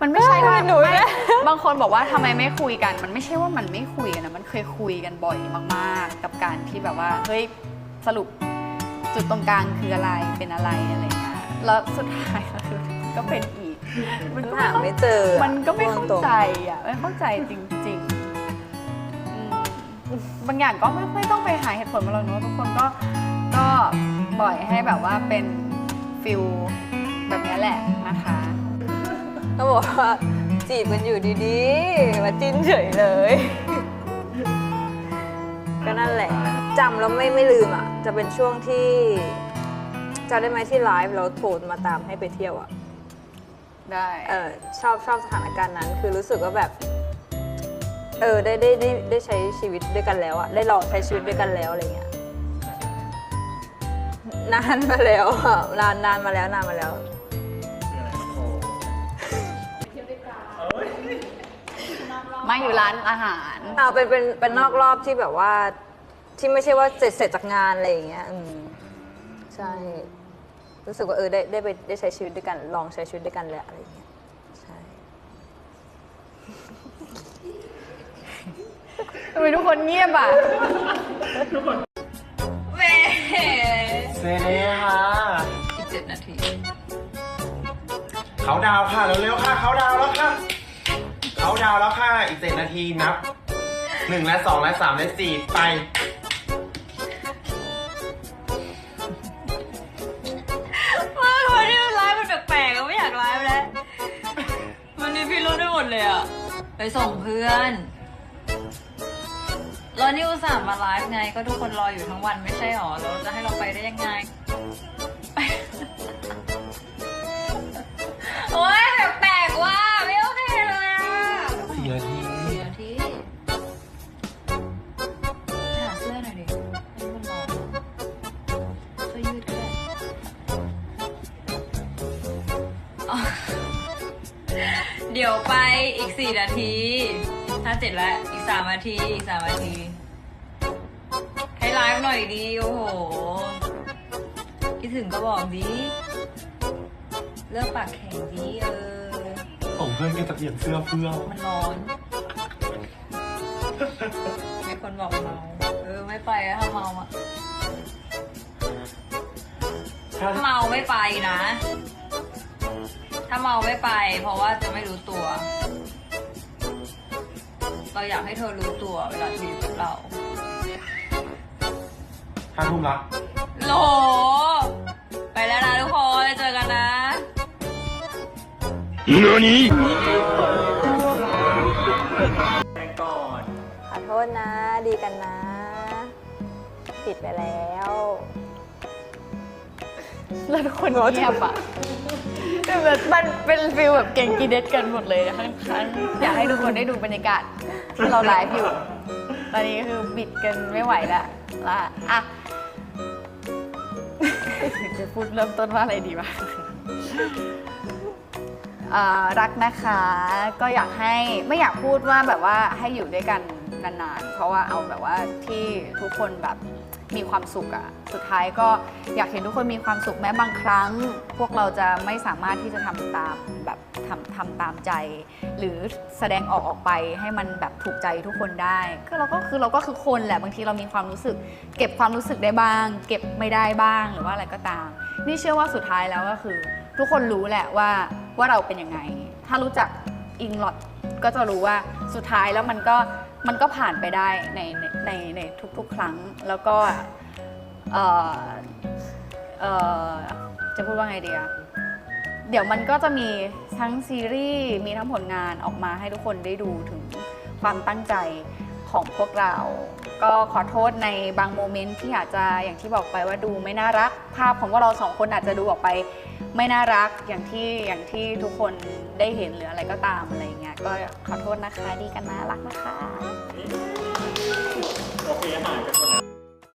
มันไม่ใช่ว่าหนูไม่เนี่ยบางคนบอกว่าทำไมไม่คุยกัน มันไม่ใช่ว่ามันไม่คุยกันนะมันเคยคุยกันบ่อยมากๆ กับการที่แบบว่าเฮ้ยสรุปจุดตรงกลางคืออะไรเป็นอะไรอะไรเงี้ยแล้วสุดท้ายแล้วคือก็เป็นอีกมันก็หาไม่เจออะมันก็ไม่เข้าตรงๆ ใจอะไม่เข้าใจจริงๆอืมบางอย่างก็ไม่ไม่ต้องไปหาเหตุผลมาหรอกเนอะทุกคนก็ก็ปล่อยให้แบบว่าเป็นฟิลแบบเนี้ยแหละนะคะ เขาบอกว่าจีบกันอยู่ดีๆ มาจิ้นเฉยเลย ก็นั่นแหละจำแล้วไม่ไม่ลืมอะ จะเป็นช่วงที่จำได้ไหมที่ไลฟ์แล้วโทรมาตามให้ไปเที่ยวอะ ได้เออชอบชอบสถานการณ์นั้น คือรู้สึกว่าแบบ เออได้ได้ได้ได้ใช้ชีวิตด้วยกันแล้วอะได้ลองใช้ชีวิตด้วยกันแล้วอะไรเงี้ย นานมาแล้วอะนานนานมาแล้วนานมาแล้ว อยู่ร้านอาหารอ่าเป็นเป็นเป็นนอกรอบที่แบบว่า ที่ไม่ใช่ว่าเสร็จเสร็จจากงานอะไรอย่างเงี้ยอืมใช่ รู้สึกว่าเออได้ได้ไปได้ใช้ชีวิตด้วยกัน ลองใช้ชีวิตด้วยกันแล้วอะไรอย่างเงี้ยใช่ ทำไมทุกคนเงียบอะเซเน่ค่ะอีกเจ็ดนาที เขาดาวน์ค่ะเร็วๆค่ะ เขาดาวน์แล้วค่ะ เขาดาวแล้วค่ะ อีกเจ็ดนาทีนับหนึ่งและสองและสามและสี่ไป ว่าวันนี้มันไลฟ์มันแปลกๆอะไม่อยากไลฟ์แล้ววันนี้พี่รู้ได้หมดเลยอะไปส่งเพื่อนแล้วนี่อุตส่าห์มาไลฟ์ไง ก็ทุกคนรออยู่ทั้งวันไม่ใช่หรอแล้วจะให้เราไปได้ยังไง สี่นาทีสี่นาทีหาเสื้อหน่อยดิให้มันร้อนเสื้อยืดก็ได้อ๋อเดี๋ยวไปอีกสี่นาที ถ้าเสร็จแล้ว อีกสามนาทีอีกสามนาที ให้ไลฟ์หน่อยดี โอ้โห คิดถึงก็บอกดี เลิกปากแข็งดีเออ พื่อนก็จะเปลี่ยนเสื้อเพื่อนมันร้อนมีคนบอกเมา เออไม่ไปอะถ้าเมาอะถ้าถ้าเมาไม่ไปนะ ถ้าเมาไม่ไป เพราะว่าจะไม่รู้ตัว เราอยากให้เธอรู้ตัวเวลาที่อยู่กับเราห้าทุ่มละโหล ขอโทษนะ ดีกันนะ ผิดไปแล้วแล้วทุกคนเงียบอะแบบมันเป็นฟิลแบบเก่งกีเด็ดกันหมดเลยทั้งทั้งอยากให้ทุกคนได้ดูบรรยากาศที่เราไลฟ์อยู่ ตอนนี้คือบิดกันไม่ไหวแล้วละอะจะพูดเริ่มต้นว่าอะไรดีวะ อ่ารักนะคะ ก็อยากให้ไม่อยากพูดว่าแบบว่าให้อยู่ด้วยกันนานๆ เพราะว่าเอาแบบว่าที่ทุกคนแบบมีความสุขอะสุดท้ายก็อยากเห็นทุกคนมีความสุขแม้บางครั้ง พวกเราจะไม่สามารถที่จะทำตามแบบทำทำตามใจ หรือแสดงออกออกไปให้มันแบบถูกใจทุกคนได้ ก็เราก็คือเราก็คือคนแหละบางทีเรามีความรู้สึก เก็บความรู้สึกได้บ้าง เก็บไม่ได้บ้างหรือว่าอะไรก็ตาม นี่เชื่อว่าสุดท้ายแล้วก็คือ ทุกคนรู้แหละว่า ว่าเราเป็นยังไง ถ้ารู้จักอิงลอดก็จะรู้ว่าสุดท้ายแล้วมันก็มันก็ผ่านไปได้ในในในในทุกๆ ครั้งแล้วก็เออเออจะพูดว่าไงดีอะเดี๋ยวมันก็จะมีทั้งซีรีส์มีทั้งผลงานออกมาให้ทุกคนได้ดูถึงความตั้งใจของพวกเรา ก็ขอโทษในบางโมเมนต์ที่อาจจะอย่างที่บอกไปว่าดูไม่น่ารัก ภาพของพวกเราสองคนอาจจะดูออกไป ไม่น่ารักอย่างที่อย่างที่ทุกคนได้เห็นหรืออะไรก็ตามอะไรเงี้ยก็ขอโทษนะคะดีกันนะรักนะคะ โอเคอาหารกันหมดแล้ว